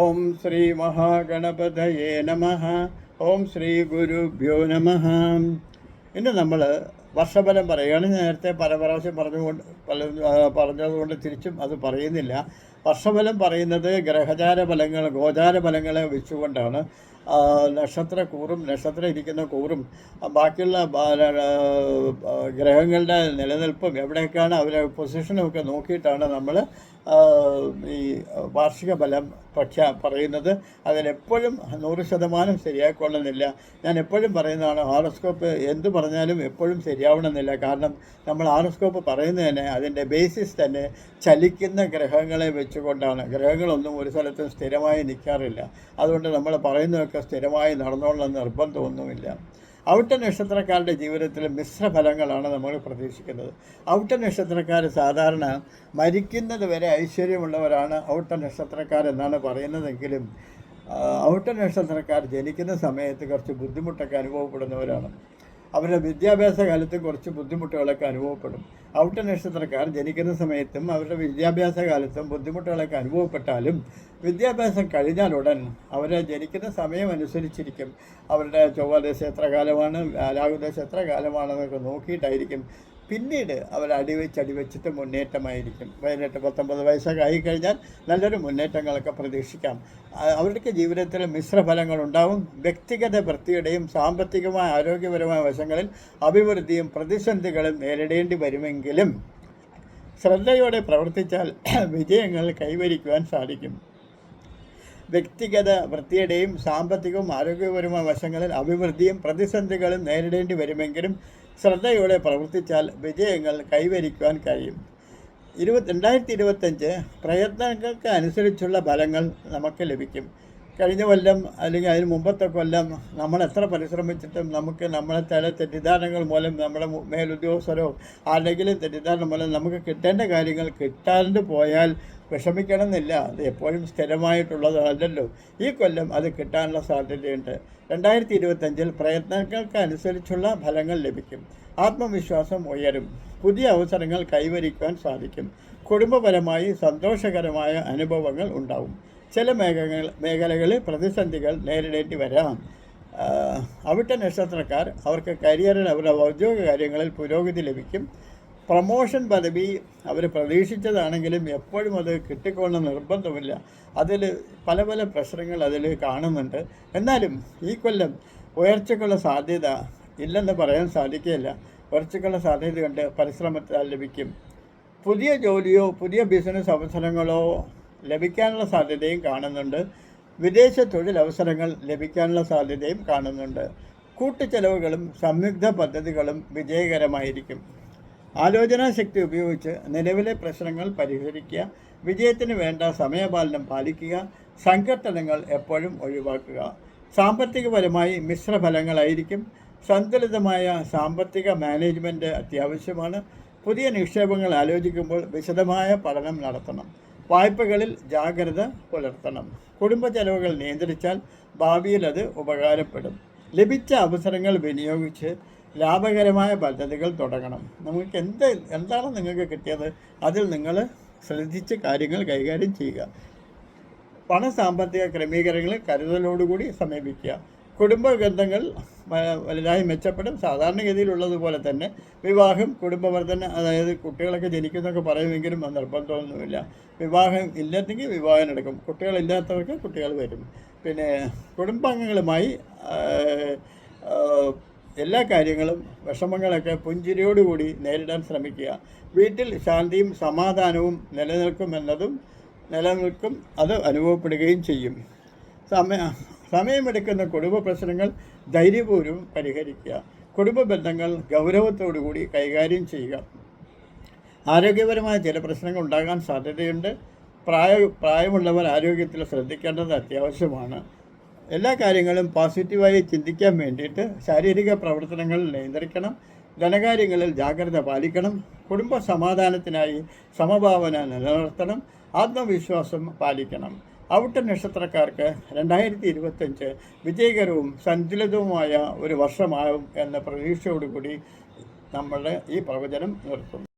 ഓം ശ്രീ മഹാഗണപതയേ നമ. ഓം ശ്രീ ഗുരുഭ്യോ നമ. ഇന്ന് നമ്മൾ വർഷഫലം പറയുകയാണ്. നേരത്തെ പല പ്രാവശ്യം പറഞ്ഞുകൊണ്ട് പല പറഞ്ഞതുകൊണ്ട് തിരിച്ചും അത് പറയുന്നില്ല. വർഷഫലം പറയുന്നത് ഗ്രഹചാര ഫലങ്ങൾ ഗോചാര ഫലങ്ങളെ വെച്ചുകൊണ്ടാണ്. നക്ഷത്ര കൂറും നക്ഷത്രം ഇരിക്കുന്ന കൂറും ബാക്കിയുള്ള ഗ്രഹങ്ങളുടെ നിലനിൽപ്പും എവിടെയൊക്കെയാണ് അവരെ പൊസിഷനും ഒക്കെ നോക്കിയിട്ടാണ് നമ്മൾ ഈ വാർഷിക ഫലം പ്രഖ്യാ പറയുന്നത്. അതിലെപ്പോഴും നൂറ് ശതമാനം ശരിയായിക്കൊള്ളുന്നില്ല. ഞാൻ എപ്പോഴും പറയുന്നതാണ് ഹോറോസ്കോപ്പ് എന്ത് പറഞ്ഞാലും എപ്പോഴും ശരിയാവണമെന്നില്ല. കാരണം നമ്മൾ ഹോറോസ്കോപ്പ് പറയുന്നത് തന്നെ അതിന്റെ ബേസിസ് തന്നെ ചലിക്കുന്ന ഗ്രഹങ്ങളെ വെച്ചുകൊണ്ടാണ്. ഗ്രഹങ്ങളൊന്നും ഒരു സ്ഥലത്തും സ്ഥിരമായി നിൽക്കാറില്ല. അതുകൊണ്ട് നമ്മൾ പറയുന്നതൊക്കെ സ്ഥിരമായി നടന്നോളണം നിർബന്ധമൊന്നുമില്ല. ഔട്ട നക്ഷത്രക്കാരുടെ ജീവിതത്തിൽ മിശ്രഫലങ്ങളാണ് നമ്മൾ പ്രതീക്ഷിക്കുന്നത്. ഔട്ട നക്ഷത്രക്കാർ സാധാരണ മരിക്കുന്നത് വരെ ഐശ്വര്യമുള്ളവരാണ് ഔട്ട നക്ഷത്രക്കാരെന്നാണ് പറയുന്നതെങ്കിലും ഔട്ട നക്ഷത്രക്കാർ ജനിക്കുന്ന സമയത്ത് കുറച്ച് ബുദ്ധിമുട്ടൊക്കെ അനുഭവപ്പെടുന്നവരാണ്. അവരുടെ വിദ്യാഭ്യാസ കാലത്ത് കുറച്ച് ബുദ്ധിമുട്ടുകളൊക്കെ അനുഭവപ്പെടും. ഔട്ട നക്ഷത്രക്കാർ ജനിക്കുന്ന സമയത്തും അവരുടെ വിദ്യാഭ്യാസ കാലത്തും ബുദ്ധിമുട്ടുകളൊക്കെ അനുഭവപ്പെട്ടാലും വിദ്യാഭ്യാസം കഴിഞ്ഞാൽ ഉടൻ അവരെ ജനിക്കുന്ന സമയം അനുസരിച്ചിരിക്കും അവരുടെ ചൊവ്വാദേശം എത്ര കാലമാണ് രാഹുദേശം എത്ര കാലമാണെന്നൊക്കെ നോക്കിയിട്ടായിരിക്കും പിന്നീട് അവർ അടിവെച്ച് അടിവെച്ചിട്ട് മുന്നേറ്റമായിരിക്കും. പതിനെട്ട് പത്തൊമ്പത് വയസ്സൊക്കെ ആയിക്കഴിഞ്ഞാൽ നല്ലൊരു മുന്നേറ്റങ്ങളൊക്കെ പ്രതീക്ഷിക്കാം. അവർക്ക് ജീവിതത്തിൽ മിശ്രഫലങ്ങൾ ഉണ്ടാവും വ്യക്തിഗത വൃത്തിയുടെയും സാമ്പത്തികമായ ആരോഗ്യപരമായ വശങ്ങളിൽ അഭിവൃദ്ധിയും പ്രതിസന്ധികളും നേരിടേണ്ടി വരുമെങ്കിലും ശ്രദ്ധയോടെ പ്രവർത്തിച്ചാൽ വിജയങ്ങൾ കൈവരിക്കുവാൻ സാധിക്കും. വ്യക്തിഗത വൃത്തിയുടെയും സാമ്പത്തികവും ആരോഗ്യപരവുമായ വശങ്ങളിൽ അഭിവൃദ്ധിയും പ്രതിസന്ധികളും നേരിടേണ്ടി വരുമെങ്കിലും ശ്രദ്ധയോടെ പ്രവർത്തിച്ചാൽ വിജയങ്ങൾ കൈവരിക്കുവാൻ കഴിയും. ഇരുപത്തി രണ്ടായിരത്തി ഇരുപത്തഞ്ച് പ്രയത്നങ്ങൾക്ക് അനുസരിച്ചുള്ള ഫലങ്ങൾ നമുക്ക് ലഭിക്കും. കഴിഞ്ഞ കൊല്ലം അല്ലെങ്കിൽ അതിന് മുമ്പത്തെ കൊല്ലം നമ്മൾ എത്ര പരിശ്രമിച്ചിട്ടും നമുക്ക് നമ്മളെ ചില തെറ്റിദ്ധാരണകൾ മൂലം നമ്മുടെ മേലുദ്യോഗസ്ഥരോ ആരുടെങ്കിലും തെറ്റിദ്ധാരണ മൂലം നമുക്ക് കിട്ടേണ്ട കാര്യങ്ങൾ കിട്ടാണ്ട് പോയാൽ വിഷമിക്കണമെന്നില്ല. അത് എപ്പോഴും സ്ഥിരമായിട്ടുള്ളതല്ലല്ലോ. ഈ കൊല്ലം അത് കിട്ടാനുള്ള സാധ്യതയുണ്ട്. രണ്ടായിരത്തി ഇരുപത്തഞ്ചിൽ പ്രയത്നങ്ങൾക്ക് അനുസരിച്ചുള്ള ഫലങ്ങൾ ലഭിക്കും. ആത്മവിശ്വാസം ഉയരും. പുതിയ അവസരങ്ങൾ കൈവരിക്കുവാൻ സാധിക്കും. കുടുംബപരമായി സന്തോഷകരമായ അനുഭവങ്ങൾ ഉണ്ടാവും. ചില മേഖലകൾ മേഖലകളിൽ പ്രതിസന്ധികൾ നേരിടേണ്ടി വരാം. അവിട്ട നക്ഷത്രക്കാർ അവർക്ക് കരിയറിൽ അവരുടെ ഔദ്യോഗിക കാര്യങ്ങളിൽ പുരോഗതി ലഭിക്കും. പ്രൊമോഷൻ പദവി അവർ പ്രതീക്ഷിച്ചതാണെങ്കിലും എപ്പോഴും അത് കിട്ടിക്കൊള്ളണം നിർബന്ധമില്ല. അതിൽ പല പല പ്രശ്നങ്ങൾ അതിൽ കാണുന്നുണ്ട്. എന്നാലും ഈ കൊല്ലം ഉയർച്ചയ്ക്കുള്ള സാധ്യത ഇല്ലെന്ന് പറയാൻ സാധിക്കുകയില്ല. ഉയർച്ചയ്ക്കുള്ള സാധ്യത കണ്ട് പരിശ്രമത്താൽ ലഭിക്കും. പുതിയ ജോലിയോ പുതിയ ബിസിനസ് അവസരങ്ങളോ ലഭിക്കാനുള്ള സാധ്യതയും കാണുന്നുണ്ട്. വിദേശ തൊഴിലവസരങ്ങൾ ലഭിക്കാനുള്ള സാധ്യതയും കാണുന്നുണ്ട്. കൂട്ടുചെലവുകളും സംയുക്ത പദ്ധതികളും വിജയകരമായിരിക്കും. ആലോചനാ ശക്തി ഉപയോഗിച്ച് നിലവിലെ പ്രശ്നങ്ങൾ പരിഹരിക്കുക വിജയത്തിന് വേണ്ട സമയപാലനം പാലിക്കുക സംഘട്ടനങ്ങൾ എപ്പോഴും ഒഴിവാക്കുക. സാമ്പത്തികപരമായി മിശ്രഫലങ്ങളായിരിക്കും സന്തുലിതമായ സാമ്പത്തിക മാനേജ്മെന്റ് അത്യാവശ്യമാണ്. പുതിയ നിക്ഷേപങ്ങൾ ആലോചിക്കുമ്പോൾ വിശദമായ പഠനം നടത്തണം. വായ്പകളിൽ ജാഗ്രത പുലർത്തണം. കുടുംബ ചെലവുകൾ നിയന്ത്രിച്ചാൽ ഭാവിയിൽ അത് ഉപകാരപ്പെടും. ലഭിച്ച അവസരങ്ങൾ വിനിയോഗിച്ച് ലാഭകരമായ പദ്ധതികൾ തുടങ്ങണം. നിങ്ങൾക്ക് എന്ത് എന്താണ് നിങ്ങൾക്ക് കിട്ടിയത്? അതിൽ നിങ്ങൾ ശ്രദ്ധിച്ച് കാര്യങ്ങൾ കൈകാര്യം ചെയ്യുക. പണ സാമ്പത്തിക ക്രമീകരണങ്ങൾ കരുതലോടുകൂടി സമീപിക്കുക. കുടുംബ ബന്ധങ്ങൾ വലുതായി മെച്ചപ്പെടും. സാധാരണഗതിയിലുള്ളതുപോലെ തന്നെ വിവാഹം കുടുംബവർദ്ധന അതായത് കുട്ടികളൊക്കെ ജനിക്കുന്നൊക്കെ പറയുമെങ്കിലും നിർബന്ധമൊന്നുമില്ല. വിവാഹം ഇല്ലെങ്കിൽ വിവാഹം നടക്കും. കുട്ടികളില്ലാത്തവർക്ക് കുട്ടികൾ വരും. പിന്നെ കുടുംബാംഗങ്ങളുമായി എല്ലാ കാര്യങ്ങളും വിഷമങ്ങളൊക്കെ പുഞ്ചിരിയോടുകൂടി നേരിടാൻ ശ്രമിക്കുക. വീട്ടിൽ ശാന്തിയും സമാധാനവും നിലനിൽക്കുമെന്നതും നിലനിൽക്കും അത് അനുഭവപ്പെടുകയും ചെയ്യും. സമയ സമയമെടുക്കുന്ന കുടുംബ പ്രശ്നങ്ങൾ ധൈര്യപൂർവം പരിഹരിക്കുക. കുടുംബ ബന്ധങ്ങൾ ഗൗരവത്തോടുകൂടി കൈകാര്യം ചെയ്യുക. ആരോഗ്യപരമായ ചില പ്രശ്നങ്ങൾ ഉണ്ടാകാൻ സാധ്യതയുണ്ട്. പ്രായ പ്രായമുള്ളവർ ആരോഗ്യത്തിൽ ശ്രദ്ധിക്കേണ്ടത് അത്യാവശ്യമാണ്. എല്ലാ കാര്യങ്ങളും പോസിറ്റീവായി ചിന്തിക്കാൻ വേണ്ടിയിട്ട് ശാരീരിക പ്രവർത്തനങ്ങൾ നിയന്ത്രിക്കണം ധനകാര്യങ്ങളിൽ ജാഗ്രത പാലിക്കണം കുടുംബ സമാധാനത്തിനായി സമഭാവന നിലനിർത്തണം ആത്മവിശ്വാസം പാലിക്കണം. ഔട്ട നക്ഷത്രക്കാർക്ക് രണ്ടായിരത്തി ഇരുപത്തഞ്ച് വിജയകരവും സന്തുലിതവുമായ ഒരു വർഷമാകും എന്ന പ്രതീക്ഷയോടുകൂടി നമ്മളുടെ ഈ പ്രവചനം നിർത്തുന്നു.